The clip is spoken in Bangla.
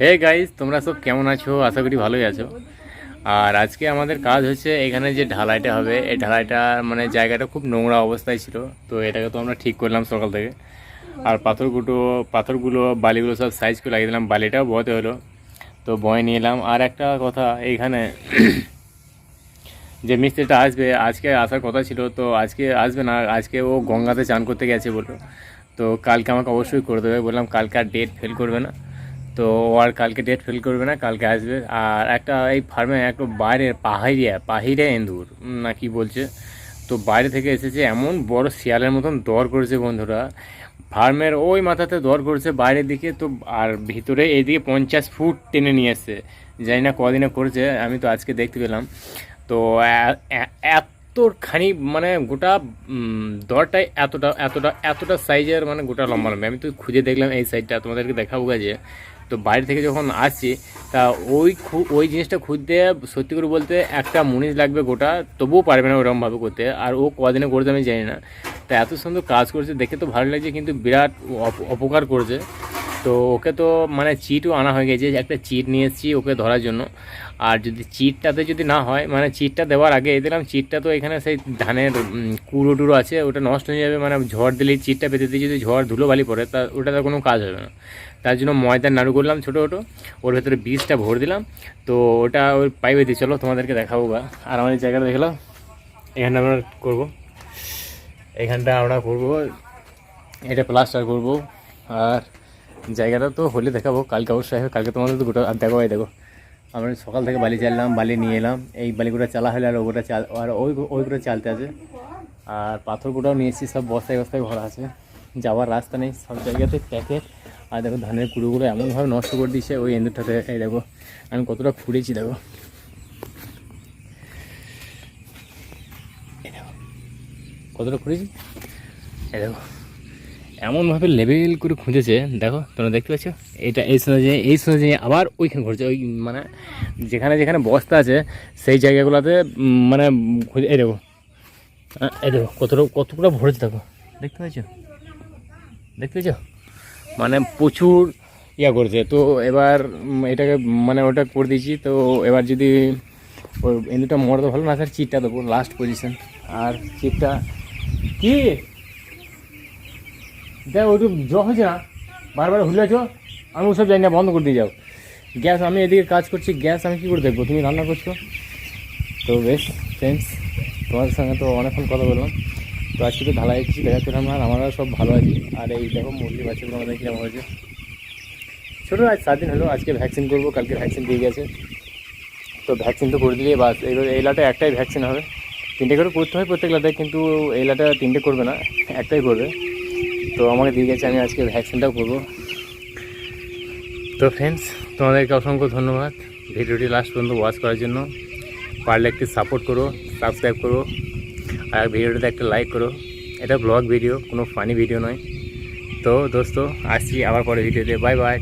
হে গাইজ তোমরা সব কেমন আছো? আশা করি ভালোই আছো। আর আজকে আমাদের কাজ হচ্ছে এখানে যে ঢালাইটা হবে, এই ঢালাইটা মানে জায়গাটা খুব নোংরা অবস্থায় ছিল, তো এটাকে তো আমরা ঠিক করলাম সকাল থেকে। আর পাথরগুলো পাথরগুলো, বালিগুলো সব সাইজ করে লাগিয়ে দিলাম, বালিটাও বতে হলো। তো বয়ে নিয়ে এলাম। আর একটা কথা, এইখানে যে মিস্ত্রিটা আসবে, আজকে আসার কথা ছিল, তো আজকে আসবে না, আজকে ও গঙ্গাতে চান করতে গেছে বলল। তো কালকে আমাকে অবশ্যই করে দেবে। বললাম, কালকে আর ডেট ফেল করবে না। তো ও আর কালকে ডেট ফেল করবে না, কালকে আসবে। আর একটা এই ফার্মে একটা বাইরের পাহাড়িয়া পাহিরে এন্দুর না কি বলছে? তো বাইরে থেকে এসেছে এমন বড় শিয়ালের মতন দর করেছে বন্ধুরা। ফার্মের ওই মাথাতে দর করেছে বাইরের দিকে, তো আর ভিতরে এইদিকে পঞ্চাশ ফুট টেনে নিয়ে এসছে। জানি না কদিনে করেছে, আমি তো আজকে দেখতে পেলাম। তো এতখানি মানে গোটা দরটাই এতটা এতটা এতটা সাইজের মানে গোটা লম্বা লম্বা। আমি তো খুঁজে দেখলাম এই সাইডটা তোমাদেরকে দেখাবো যে। তো বাইরে থেকে যখন আসছি, তা ওই ওই জিনিসটা খুঁজতে, সত্যি করে বলতে একটা মুনিশ লাগবে গোটা, তবুও পারবে না ওরকমভাবে করতে। আর ও কদিনে করতে আমি জানি না। তা এত সুন্দর কাজ করছে, দেখে তো ভালো লাগছে, কিন্তু বিরাট অপ- অপকার করছে। তো ওকে তো মানে চিটও আনা হয়ে গেছে একটা চিট নিয়ে এসেছি ওকে ধরার জন্য। আর যদি চিটটাতে যদি না হয় মানে চিটটা দেওয়ার আগে দিলাম চিটটা তো এখানে সেই ধানের কুড়ো টুড়ো আছে, ওটা নষ্ট হয়ে যাবে মানে ঝড় দিলেই চিটটা পেতে দিয়ে যদি ঝড় ধুলো বালি পড়ে, তা ওটা ওটাতে কোনো কাজ হবে না। তার জন্য ময়দার নাড়ু করলাম ছোটো ছোটো, ওর ভেতরে বীজটা ভরে দিলাম। তো ওটা ওই পাইপে দিয়ে চলো, তোমাদেরকে দেখাবো বা। আর আমাদের জায়গাটা দেখলাম এখানটা আমরা করব। এখানটা আমরা করব, এটা প্লাস্টার করব। আর জায়গাটা তো হলে দেখাবো। কালকে অবশ্যই কালকে তোমাদের তো গোটা আর দেখো এই দেখো। আমরা সকাল থেকে বালি চাললাম, বালি নিয়ে এলাম। এই বালিগুলো চালা হলে আর ওগুলো চাল আর ওই ওইগুলো চালতে আছে। আর পাথরগুলোও নিয়ে এসেছি, সব বস্তায় বস্তায় ভরা আছে। যাওয়ার রাস্তা নেই, সব জায়গাতে প্যাকেট। আর দেখো ধানের কুড়োগুলো এমনভাবে নষ্ট করে দিয়েছে ওই এন্দুরটাতে। এই দেখো, আমি কতটা খুঁড়েছি দেখো। দেখো, কতটা খুঁড়েছি এই দেখো। এমনভাবে লেভেল করে খুঁজেছে, দেখো, তোমরা দেখতে পাচ্ছ? এটা এই সোজে এই সোজে আবার ওইখানে ঘুরছে, ওই মানে যেখানে যেখানে বস্তা আছে, সেই জায়গাগুলোতে মানে খুঁজে এই দেখো এই দেখো, কতটা কতটা ভরেছে দেখো, দেখতে পাচ্ছ? দেখতে পাচ্ছ? মানে প্রচুর ইয়া করছে। তো এবার এটাকে মানে ওটা করে দিয়েছি, তো এবার যদি এন্দুটা মরতে ভালো না স্যার চিটটা দেবো লাস্ট পজিশন আর চিটটা কি? দেখ ওইটু জ্বর হয়েছে না, বারবার হুলেছ আমি ওসব জানি না, বন্ধ করে দিয়ে যাও। গ্যাস, আমি এদিকে কাজ করছি, গ্যাস আমি কী করে দেখব? তুমি রান্না করছ? তো বেশ ফ্রেন্ডস তোমাদের সঙ্গে তো অনেকক্ষণ কথা বললাম। তো আজকে তো ঢালাই কিছু দেখাচ্ছিলাম আর আমরা সব ভালো আছি। আর এই দেখো, মুরগি বাচ্চাগুলো আমাদের কীরকম হয়েছে। ছোটো, আজ সাত দিন হলো, আজকে ভ্যাকসিন করব, কালকে ভ্যাকসিন দিয়ে গেছে। তো ভ্যাকসিন তো করে দিলে বাস, এবার এই লাটে একটাই ভ্যাকসিন হবে। তিনটে করে করতে হয় প্রত্যেক লাটে, কিন্তু এই লাটে তিনটে করবে না, একটাই করবে। তো আমাকে দিয়ে গেছে, আমি আজকে ভ্যাকসিনটাও করব। তো ফ্রেন্ডস তোমাদেরকে অসংখ্য ধন্যবাদ। ভিডিওটি লাস্ট পর্যন্ত ওয়াচ করার জন্য। পারলে একটি সাপোর্ট করো সাবস্ক্রাইব করো, আর ভিডিওটাতে একটা লাইক করো। এটা ব্লগ ভিডিও কোনো ফানি ভিডিও নয়। তো দোস্ত, আসছি আবার পরে ভিডিওতে বাই বাই